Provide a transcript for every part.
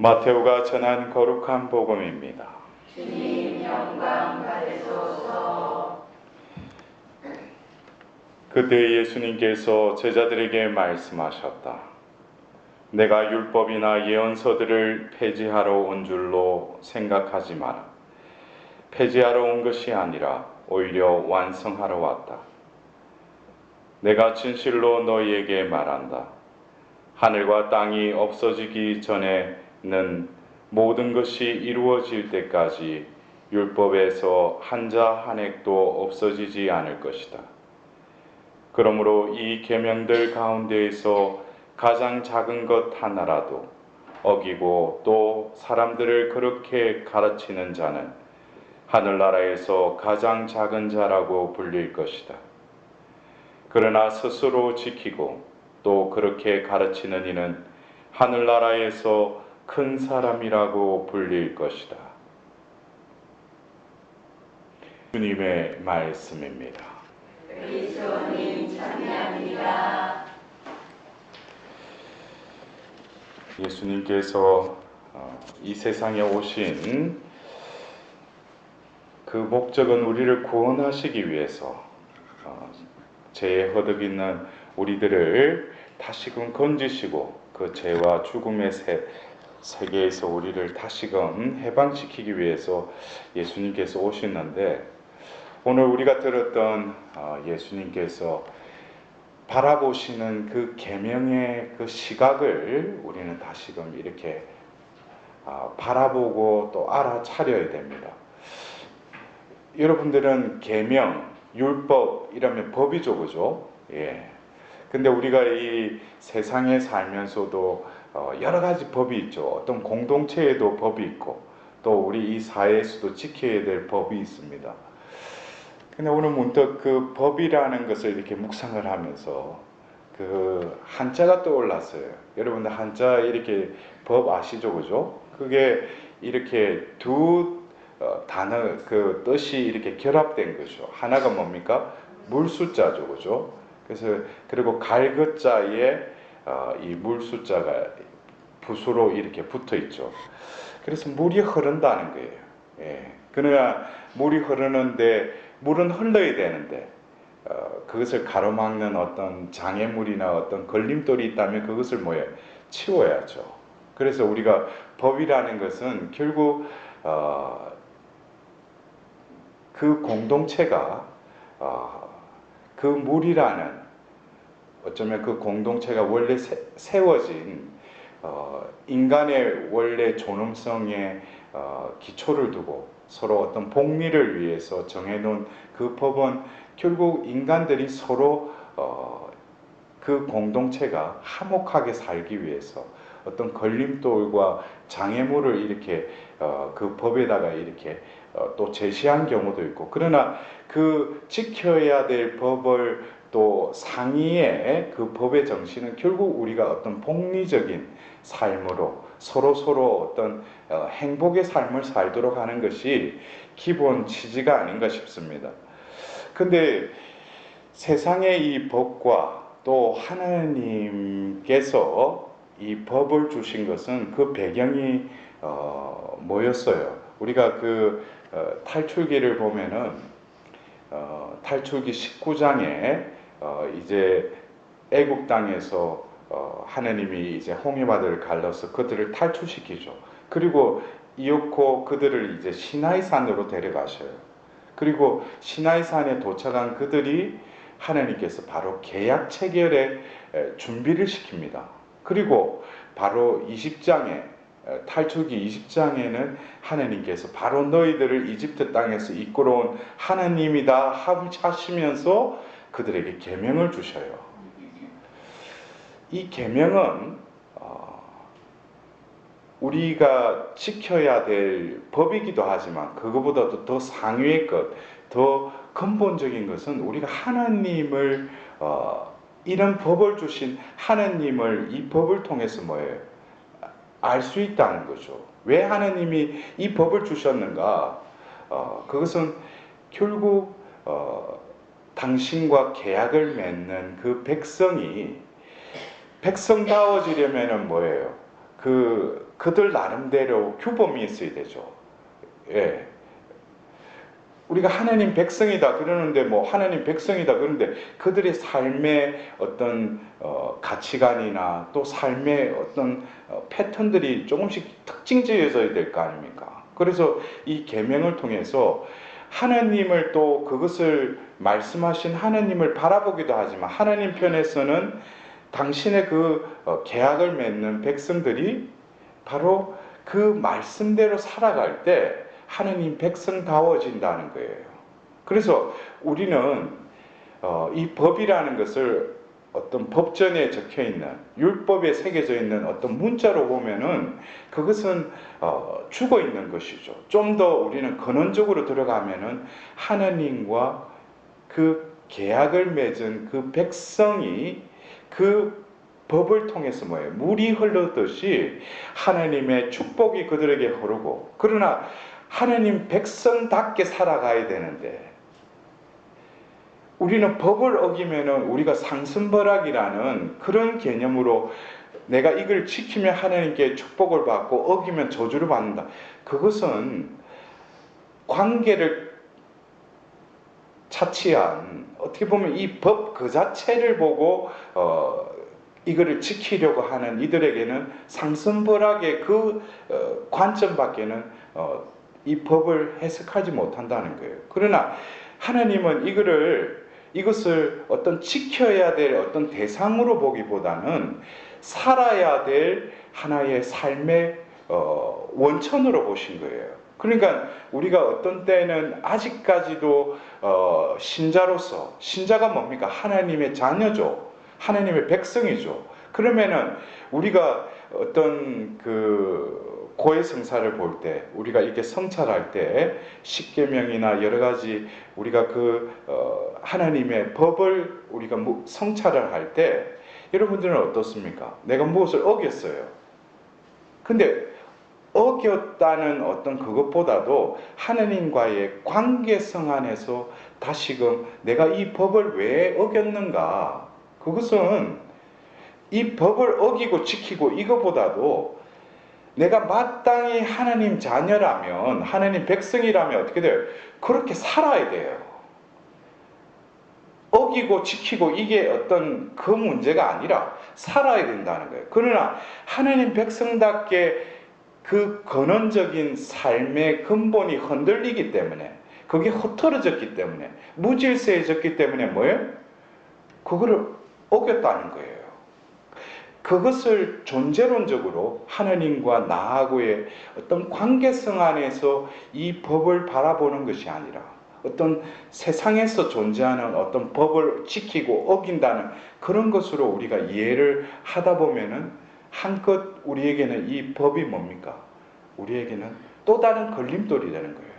마테오가 전한 거룩한 복음입니다. 주님 영광 받으소서. 그때 예수님께서 제자들에게 말씀하셨다. 내가 율법이나 예언서들을 폐지하러 온 줄로 생각하지 마라. 폐지하러 온 것이 아니라 오히려 완성하러 왔다. 내가 진실로 너희에게 말한다. 하늘과 땅이 없어지기 전에 는 모든 것이 이루어질 때까지 율법에서 한자 한 획도 없어지지 않을 것이다. 그러므로 이 계명들 가운데에서 가장 작은 것 하나라도 어기고 또 사람들을 그렇게 가르치는 자는 하늘나라에서 가장 작은 자라고 불릴 것이다. 그러나 스스로 지키고 또 그렇게 가르치는 이는 하늘나라에서 큰 사람이라고 불릴 것이다. 주님의 말씀입니다. 그리스도님 참여합니다. 예수님께서 어, 이 세상에 오신 그 목적은 우리를 구원하시기 위해서 어, 죄에 허덕 있는 우리들을 다시금 건지시고 그 죄와 죽음의 세, 세계에서 우리를 다시금 해방시키기 위해서 예수님께서 오셨는데 오늘 우리가 들었던 어, 예수님께서 바라보시는 그 계명의 그 시각을 우리는 다시금 이렇게 아, 바라보고 또 알아차려야 됩니다. 여러분들은 계명, 율법 이라면 법이죠, 그죠? 예. 근데 우리가 이 세상에 살면서도 어, 여러 가지 법이 있죠. 어떤 공동체에도 법이 있고 또 우리 이 사회에서도 지켜야 될 법이 있습니다. 근데 오늘 문득 그 법이라는 것을 이렇게 묵상을 하면서 그 한자가 떠올랐어요. 여러분들 한자 이렇게 법 아시죠, 그죠? 그게 이렇게 두 어, 단어 그 뜻이 이렇게 결합된 거죠. 하나가 뭡니까? 물숫자죠, 그죠? 그래서 그리고 갈것자에 어, 이 물 숫자가 붓으로 이렇게 붙어 있죠. 그래서 물이 흐른다는 거예요. 예. 그러나 물이 흐르는데 물은 흘러야 되는데 어, 그것을 가로막는 어떤 장애물이나 어떤 걸림돌이 있다면 그것을 뭐예요? 치워야죠. 그래서 우리가 법이라는 것은 결국 어, 그 공동체가 어, 그 물이라는 어쩌면 그 공동체가 원래 세, 세워진 어, 인간의 원래 존엄성에 어, 기초를 두고 서로 어떤 복리를 위해서 정해놓은 그 법은 결국 인간들이 서로 어, 그 공동체가 화목하게 살기 위해서 어떤 걸림돌과 장애물을 이렇게 어, 그 법에다가 이렇게 어, 또 제시한 경우도 있고 그러나 그 지켜야 될 법을 또 상위의 그 법의 정신은 결국 우리가 어떤 복리적인 삶으로 서로 서로 어떤 어, 행복의 삶을 살도록 하는 것이 기본 취지가 아닌가 싶습니다. 근데 세상의 이 법과 또 하나님께서 이 법을 주신 것은 그 배경이 어, 뭐였어요? 우리가 그 어, 탈출기를 보면은 어, 탈출기 19장에 어, 이제 애국 땅에서 어, 하나님이 이제 홍해바다를 갈라서 그들을 탈출시키죠. 그리고 이윽고 그들을 이제 시나이 산으로 데려가셔요. 그리고 시나이 산에 도착한 그들이 하나님께서 바로 계약 체결에 에, 준비를 시킵니다. 그리고 바로 20장에 탈출기 20장에는 하나님께서 바로 너희들을 이집트 땅에서 이끌어온 하나님이다 하시면서 그들에게 계명을 주셔요. 이 계명은 어, 우리가 지켜야 될 법이기도 하지만 그거보다도 더 상위의 것, 더 근본적인 것은 우리가 하나님을 어, 이런 법을 주신 하나님을 이 법을 통해서 뭐예요? 알 수 있다는 거죠. 왜 하나님이 이 법을 주셨는가? 어, 그것은 결국 어, 당신과 계약을 맺는 그 백성이 백성다워지려면은 뭐예요? 그 그들 나름대로 규범이 있어야 되죠. 예. 우리가 하나님 백성이다 그러는데 뭐 하나님 백성이다 그러는데 그들의 삶의 어떤 어, 가치관이나 또 삶의 어떤 어, 패턴들이 조금씩 특징지어져야 될 거 아닙니까? 그래서 이 계명을 통해서 하나님을 또 그것을 말씀하신 하나님을 바라보기도 하지만 하나님 편에서는 당신의 그 어, 계약을 맺는 백성들이 바로 그 말씀대로 살아갈 때 하나님 백성다워진다는 거예요. 그래서 우리는 어, 이 법이라는 것을 어떤 법전에 적혀 있는 율법에 새겨져 있는 어떤 문자로 보면은 그것은 어, 죽어 있는 것이죠. 좀 더 우리는 근원적으로 들어가면은 하나님과 그 계약을 맺은 그 백성이 그 법을 통해서 뭐예요? 물이 흐르듯이 하나님의 축복이 그들에게 흐르고 그러나 하나님 백성답게 살아가야 되는데 우리는 법을 어기면은 우리가 상승벌악이라는 그런 개념으로 내가 이걸 지키면 하나님께 축복을 받고 어기면 저주를 받는다. 그것은 관계를 차치한 어떻게 보면 이 법 그 자체를 보고 어, 이거를 지키려고 하는 이들에게는 상승벌악의 그 어, 관점밖에는 어, 이 법을 해석하지 못한다는 거예요. 그러나 하나님은 이거를 이것을 어떤 지켜야 될 어떤 대상으로 보기보다는 살아야 될 하나의 삶의 어, 원천으로 보신 거예요. 그러니까 우리가 어떤 때는 아직까지도 어, 신자로서 신자가 뭡니까? 하나님의 자녀죠. 하나님의 백성이죠. 그러면은 우리가 어떤 그 고해 성사를 볼 때 우리가 이렇게 성찰할 때 십계명이나 여러 가지 우리가 그 어, 하나님의 법을 우리가 무- 성찰을 할 때 여러분들은 어떻습니까? 내가 무엇을 어겼어요. 근데 어겼다는 어떤 그것보다도 하나님과의 관계성 안에서 다시금 내가 이 법을 왜 어겼는가? 그것은 이 법을 어기고 지키고 이거보다도 내가 마땅히 하나님 자녀라면 하나님 백성이라면 어떻게 돼요? 그렇게 살아야 돼요. 어기고 지키고 이게 어떤 그 문제가 아니라 살아야 된다는 거예요. 그러나 하나님 백성답게 그 근원적인 삶의 근본이 흔들리기 때문에 그게 흐트러졌기 때문에 무질서해졌기 때문에 뭐예요? 그거를 어겼다는 거예요. 그것을 존재론적으로 하나님과 나하고의 어떤 관계성 안에서 이 법을 바라보는 것이 아니라 어떤 세상에서 존재하는 어떤 법을 지키고 어긴다는 그런 것으로 우리가 이해를 하다 보면은 한껏 우리에게는 이 법이 뭡니까? 우리에게는 또 다른 걸림돌이 되는 거예요.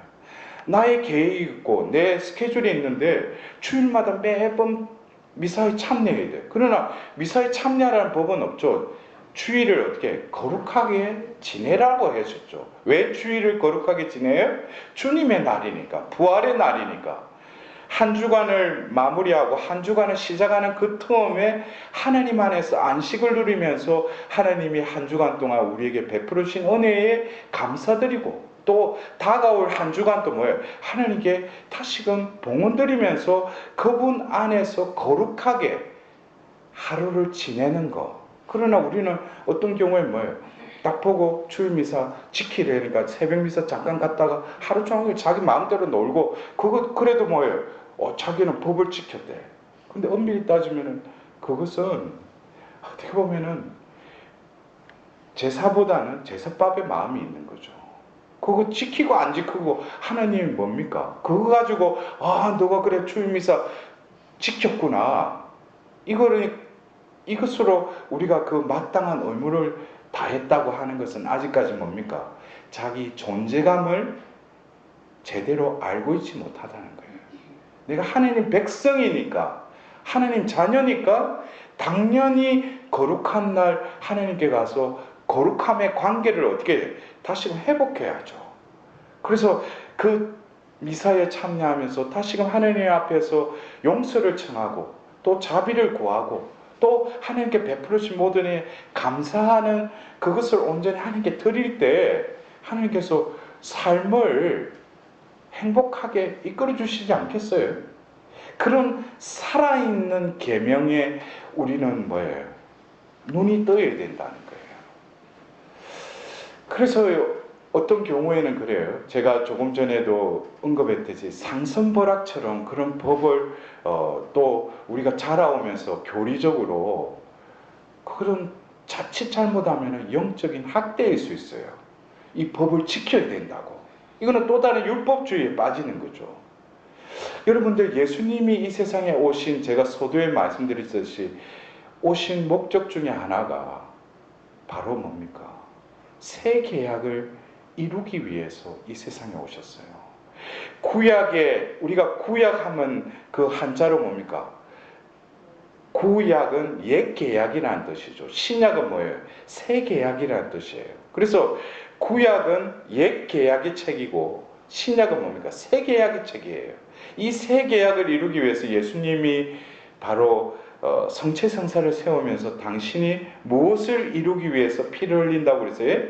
나의 계획이 있고 내 스케줄이 있는데 주일마다 매번 미사에 참여해야 돼. 그러나 미사에 참여하라는 법은 없죠. 주일을 어떻게 거룩하게 지내라고 해줬죠. 왜 주일을 거룩하게 지내요? 주님의 날이니까, 부활의 날이니까. 한 주간을 마무리하고 한 주간을 시작하는 그 틈에 하나님 안에서 안식을 누리면서 하나님이 한 주간 동안 우리에게 베풀으신 은혜에 감사드리고 또 다가올 한 주간 또 뭐예요? 하나님께 다시금 봉헌 드리면서 그분 안에서 거룩하게 하루를 지내는 거. 그러나 우리는 어떤 경우에 뭐예요? 딱 보고 주일 미사 지키려니까 새벽 미사 잠깐 갔다가 하루 종일 자기 마음대로 놀고 그거 그래도 뭐예요? 어, 자기는 법을 지켰대. 근데 엄밀히 따지면은 그것은 어떻게 보면은 제사보다는 제사밥에 마음이 있는 거죠. 그거 지키고 안 지키고 하나님이 뭡니까? 그거 가지고 아 너가 그래 주일미사 지켰구나. 이거를 이것으로 우리가 그 마땅한 의무를 다했다고 하는 것은 아직까지 뭡니까? 자기 존재감을 제대로 알고 있지 못하다는 거예요. 내가 하나님 백성이니까 하나님 자녀니까 당연히 거룩한 날 하나님께 가서 거룩함의 관계를 어떻게 다시금 회복해야죠. 그래서 그 미사에 참여하면서 다시금 하나님 앞에서 용서를 청하고 또 자비를 구하고 또 하나님께 베풀으신 모든 일 감사하는 그것을 온전히 하나님께 드릴 때 하나님께서 삶을 행복하게 이끌어 주시지 않겠어요? 그런 살아있는 계명에 우리는 뭐예요? 눈이 떠야 된다는 거예요. 그래서 어떤 경우에는 그래요. 제가 조금 전에도 언급했듯이 상선벌학처럼 그런 법을 어, 또 우리가 자라오면서 교리적으로 그런 자칫 잘못하면 영적인 학대일 수 있어요. 이 법을 지켜야 된다고. 이거는 또 다른 율법주의에 빠지는 거죠. 여러분들 예수님이 이 세상에 오신 제가 서두에 말씀드렸듯이 오신 목적 중에 하나가 바로 뭡니까? 새 계약을 이루기 위해서 이 세상에 오셨어요. 구약에 우리가 구약하면 그 한자로 뭡니까? 구약은 옛 계약이라는 뜻이죠. 신약은 뭐예요? 새 계약이라는 뜻이에요. 그래서 구약은 옛 계약의 책이고 신약은 뭡니까? 새 계약의 책이에요. 이 새 계약을 이루기 위해서 예수님이 바로 어, 성체 성사를 세우면서 당신이 무엇을 이루기 위해서 피를 흘린다고 그랬어요?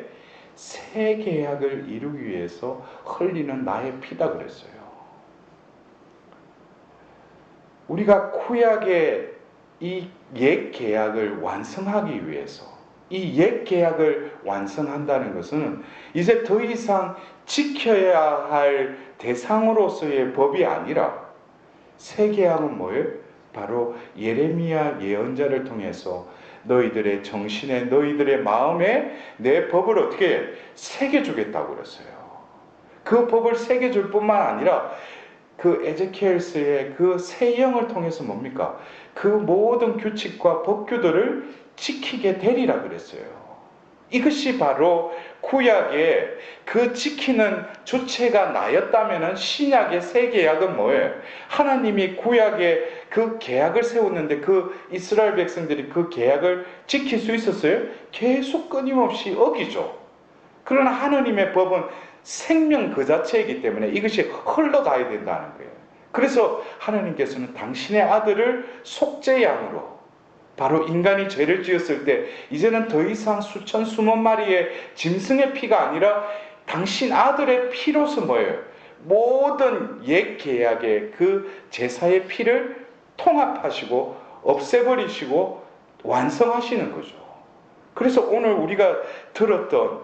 새 계약을 이루기 위해서 흘리는 나의 피다 그랬어요. 우리가 구약의 이 옛 계약을 완성하기 위해서 이 옛 계약을 완성한다는 것은 이제 더 이상 지켜야 할 대상으로서의 법이 아니라 새 계약은 뭐예요? 바로 예레미야 예언자를 통해서 너희들의 정신에 너희들의 마음에 내 법을 어떻게 새겨 주겠다고 그랬어요. 그 법을 새겨 줄 뿐만 아니라 그 에제키엘스의 그새 영을 통해서 뭡니까? 그 모든 규칙과 법규들을 지키게 되리라 그랬어요. 이것이 바로 구약의 그 지키는 주체가 나였다면 신약의 새 계약은 뭐예요? 하나님이 구약의 그 계약을 세웠는데 그 이스라엘 백성들이 그 계약을 지킬 수 있었어요? 계속 끊임없이 어기죠. 그러나 하나님의 법은 생명 그 자체이기 때문에 이것이 흘러가야 된다는 거예요. 그래서 하나님께서는 당신의 아들을 속죄양으로 바로 인간이 죄를 지었을 때 이제는 더 이상 수천 수만 마리의 짐승의 피가 아니라 당신 아들의 피로서 뭐예요? 모든 옛 계약의 그 제사의 피를 통합하시고 없애버리시고 완성하시는 거죠. 그래서 오늘 우리가 들었던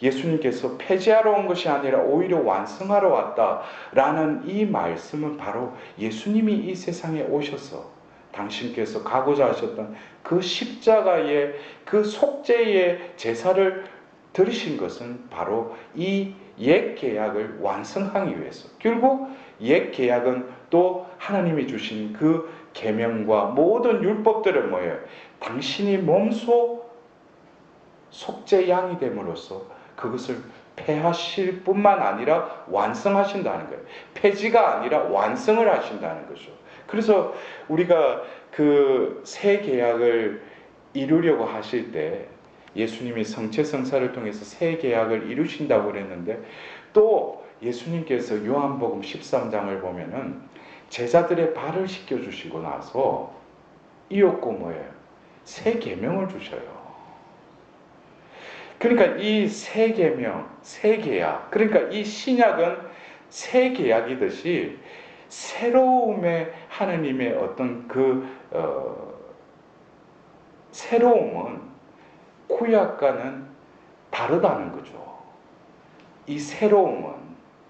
예수님께서 폐지하러 온 것이 아니라 오히려 완성하러 왔다라는 이 말씀은 바로 예수님이 이 세상에 오셔서 당신께서 가고자 하셨던 그 십자가의 그 속죄의 제사를 들으신 것은 바로 이 옛 계약을 완성하기 위해서 결국 옛 계약은 또 하나님이 주신 그 계명과 모든 율법들은 뭐예요? 당신이 몸소 속죄 양이 됨으로써 그것을 폐하실 뿐만 아니라 완성하신다는 거예요. 폐지가 아니라 완성을 하신다는 거죠. 그래서 우리가 그 새 계약을 이루려고 하실 때 예수님이 성체 성사를 통해서 새 계약을 이루신다고 그랬는데 또 예수님께서 요한복음 13장을 보면은 제자들의 발을 씻겨 주시고 나서 이었고 뭐예요? 새 계명을 주셔요. 그러니까 이 새 계명, 새 계약, 그러니까 이 신약은 새 계약이듯이 새로움의 하나님의 어떤 그 어, 새로움은 구약과는 다르다는 거죠. 이 새로움은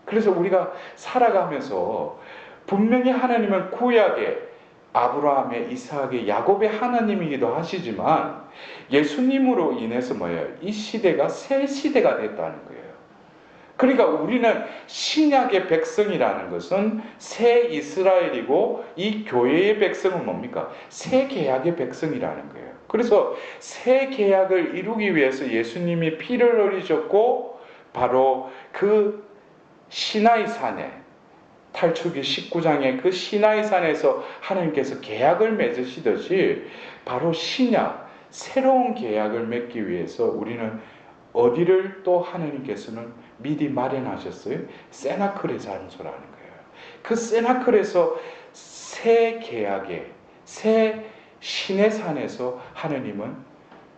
그래서 우리가 살아가면서 분명히 하나님은 구약의 아브라함의 이삭의 야곱의 하나님이기도 하시지만 예수님으로 인해서 뭐예요? 이 시대가 새 시대가 됐다는 거예요. 그러니까 우리는 신약의 백성이라는 것은 새 이스라엘이고 이 교회의 백성은 뭡니까? 새 계약의 백성이라는 거예요. 그래서 새 계약을 이루기 위해서 예수님이 피를 흘리셨고 바로 그 시나이 산에 탈출기 19장의 그 시나이 산에서 하나님께서 계약을 맺으시듯이 바로 신약 새로운 계약을 맺기 위해서 우리는 어디를 또 하나님께서는 미리 마련하셨어요? 세나클의 장소라는 거예요. 그 세나클에서 새 계약의 새 신의 산에서 하느님은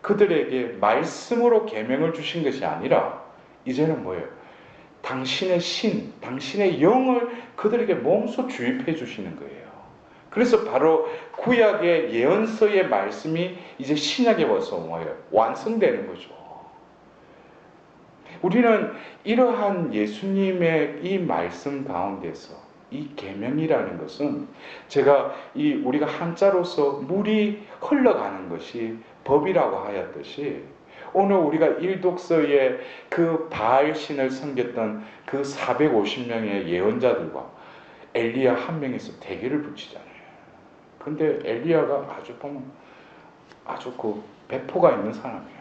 그들에게 말씀으로 계명을 주신 것이 아니라 이제는 뭐예요? 당신의 신, 당신의 영을 그들에게 몸소 주입해 주시는 거예요. 그래서 바로 구약의 예언서의 말씀이 이제 신약에 와서 뭐예요? 완성되는 거죠. 우리는 이러한 예수님의 이 말씀 가운데서 이 계명이라는 것은 제가 이 우리가 한자로서 물이 흘러가는 것이 법이라고 하였듯이 오늘 우리가 일독서에 그 바알 신을 섬겼던 그 450명의 예언자들과 엘리야 한 명에서 대결을 붙이잖아요. 근데 엘리야가 아주 보면 아주 그 배포가 있는 사람이야.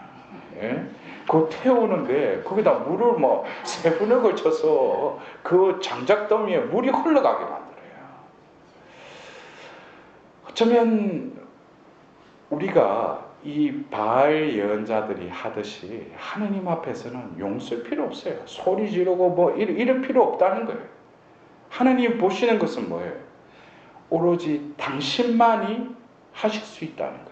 예? 그 태우는데 거기다 물을 뭐 세 분에 걸쳐서 그 장작더미에 물이 흘러가게 만들어요. 어쩌면 우리가 이 바알 예언자들이 하듯이 하느님 앞에서는 용서할 필요 없어요. 소리 지르고 뭐 이럴 필요 없다는 거예요. 하느님 보시는 것은 뭐예요? 오로지 당신만이 하실 수 있다는 거예요.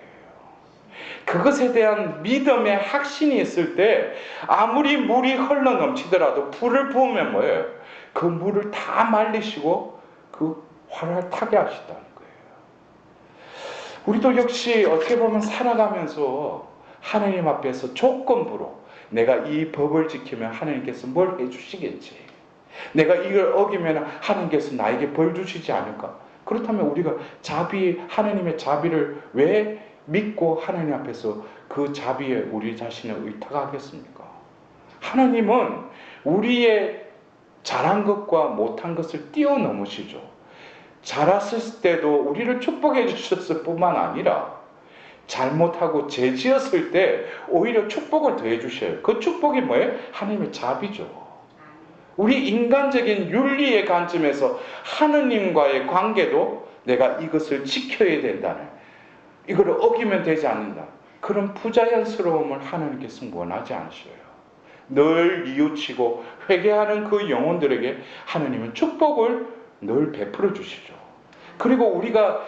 그것에 대한 믿음의 확신이 있을 때 아무리 물이 흘러 넘치더라도 불을 부으면 뭐예요? 그 물을 다 말리시고 그 화를 타게 하시다는 거예요. 우리도 역시 어떻게 보면 살아가면서 하나님 앞에서 조건부로 내가 이 법을 지키면 하나님께서 뭘 해주시겠지. 내가 이걸 어기면 하나님께서 나에게 벌 주시지 않을까. 그렇다면 우리가 자비, 하나님의 자비를 왜 믿고 하나님 앞에서 그 자비에 우리 자신을 의탁하겠습니까? 하나님은 우리의 잘한 것과 못한 것을 뛰어넘으시죠. 자랐을 때도 우리를 축복해 주셨을 뿐만 아니라 잘못하고 죄 지었을 때 오히려 축복을 더해 주셔요. 그 축복이 뭐예요? 하나님의 자비죠. 우리 인간적인 윤리의 관점에서 하느님과의 관계도 내가 이것을 지켜야 된다는 이걸 어기면 되지 않는다. 그런 부자연스러움을 하나님께서 원하지 않으셔요. 늘 뉘우치고 회개하는 그 영혼들에게 하나님은 축복을 늘 베풀어 주시죠. 그리고 우리가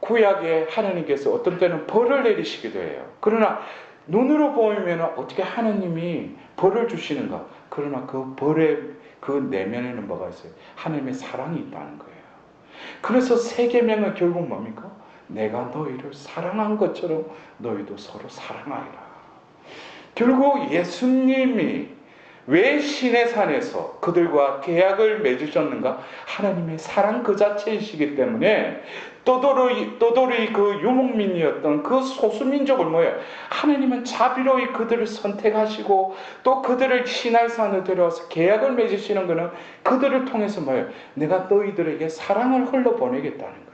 구약에 하나님께서 어떤 때는 벌을 내리시기도 해요. 그러나 눈으로 보면 어떻게 하나님이 벌을 주시는가? 그러나 그 벌의 그 내면에는 뭐가 있어요? 하나님의 사랑이 있다는 거예요. 그래서 세 계명은 결국 뭡니까? 내가 너희를 사랑한 것처럼 너희도 서로 사랑하리라. 결국 예수님이 왜 신의 산에서 그들과 계약을 맺으셨는가? 하나님의 사랑 그 자체이시기 때문에 또도리 또도리 그 유목민이었던 그 소수민족을 뭐예요? 하나님은 자비로이 그들을 선택하시고 또 그들을 산에 데려와서 계약을 맺으시는 것은 그들을 통해서 뭐예요? 내가 너희들에게 사랑을 흘러 보내겠다는 거예요.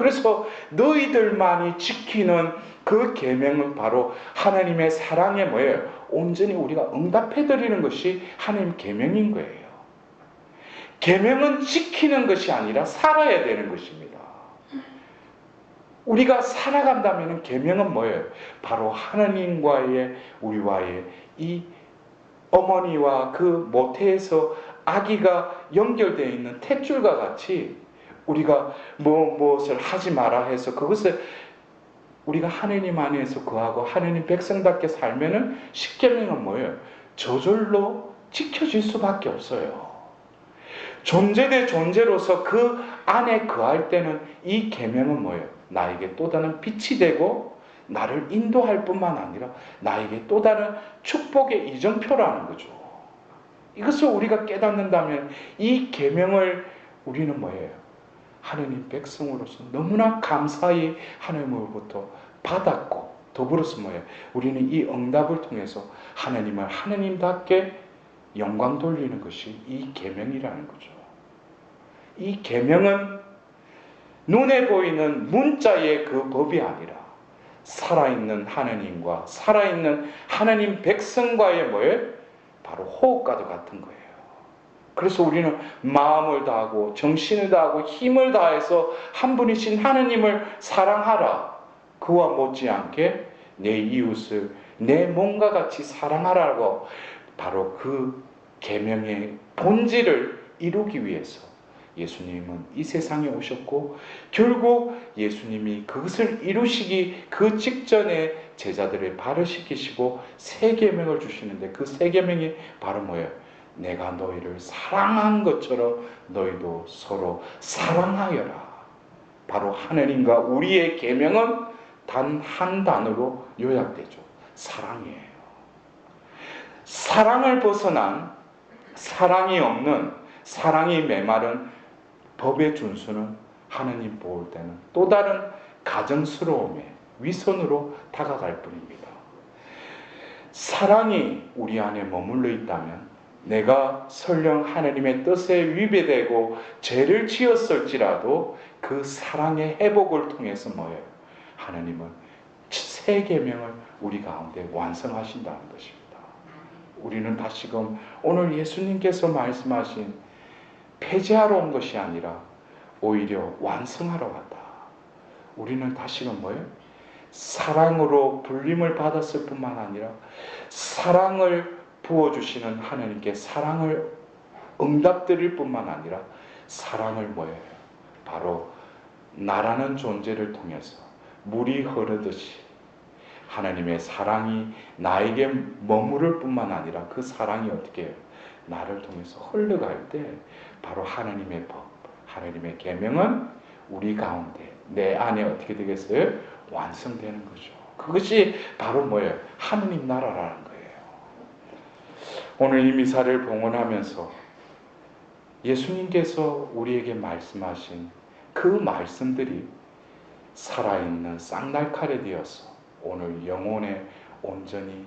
그래서 너희들만이 지키는 그 계명은 바로 하나님의 사랑에 뭐예요? 온전히 우리가 응답해 드리는 것이 하나님 계명인 거예요. 계명은 지키는 것이 아니라 살아야 되는 것입니다. 우리가 살아간다면 계명은 뭐예요? 바로 하나님과의 우리와의 이 어머니와 그 모태에서 아기가 연결되어 있는 탯줄과 같이 우리가 뭐 무엇을 하지 마라 해서 그것을 우리가 하느님 안에서 거하고 하느님 백성답게 살면은 십계명은 뭐예요? 저절로 지켜질 수밖에 없어요. 존재 대 존재로서 그 안에 거할 때는 이 계명은 뭐예요? 나에게 또 다른 빛이 되고 나를 인도할 뿐만 아니라 나에게 또 다른 축복의 이정표라는 거죠. 이것을 우리가 깨닫는다면 이 계명을 우리는 뭐예요? 하느님 백성으로서 너무나 감사히 하나님으로부터 받았고 더불어서 뭐예요? 우리는 이 응답을 통해서 하나님을 하나님답게 영광 돌리는 것이 이 계명이라는 거죠. 이 계명은 눈에 보이는 문자의 그 법이 아니라 살아있는 하나님과 살아있는 하나님 백성과의 뭐예요? 바로 호흡과도 같은 거예요. 그래서 우리는 마음을 다하고 정신을 다하고 힘을 다해서 한 분이신 하느님을 사랑하라. 그와 못지않게 내 이웃을 내 몸과 같이 사랑하라고 바로 그 계명의 본질을 이루기 위해서 예수님은 이 세상에 오셨고 결국 예수님이 그것을 이루시기 그 직전에 제자들을 바르시키시고 세 계명을 주시는데 그 세 계명이 바로 뭐예요? 내가 너희를 사랑한 것처럼 너희도 서로 사랑하여라. 바로 하느님과 우리의 계명은 단 한 단어로 요약되죠. 사랑이에요. 사랑을 벗어난 사랑이 없는 사랑이 메마른 법의 준수는 하느님 볼 때는 또 다른 가정스러움의 위선으로 다가갈 뿐입니다. 사랑이 우리 안에 머물러 있다면 내가 설령 하나님의 뜻에 위배되고 죄를 지었을지라도 그 사랑의 회복을 통해서 뭐예요? 하나님은 새 계명을 우리 가운데 완성하신다는 것입니다. 우리는 다시금 오늘 예수님께서 말씀하신 폐지하러 온 것이 아니라 오히려 완성하러 왔다. 우리는 다시금 뭐예요? 사랑으로 불림을 받았을 뿐만 아니라 사랑을 부어주시는 하나님께 사랑을 응답드릴 뿐만 아니라 사랑을 뭐예요? 바로 나라는 존재를 통해서 물이 흐르듯이 하나님의 사랑이 나에게 머무를 뿐만 아니라 그 사랑이 어떻게 해요? 나를 통해서 흘러갈 때 바로 하나님의 법, 하나님의 계명은 우리 가운데 내 안에 어떻게 되겠어요? 완성되는 거죠. 그것이 바로 뭐예요? 하느님 나라라는 거예요. 오늘 이 미사를 봉헌하면서 예수님께서 우리에게 말씀하신 그 말씀들이 살아있는 쌍날칼이 되어서 오늘 영혼에 온전히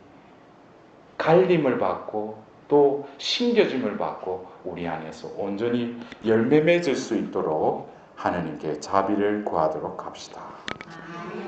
갈림을 받고 또 심겨짐을 받고 우리 안에서 온전히 열매 맺을 수 있도록 하나님께 자비를 구하도록 합시다.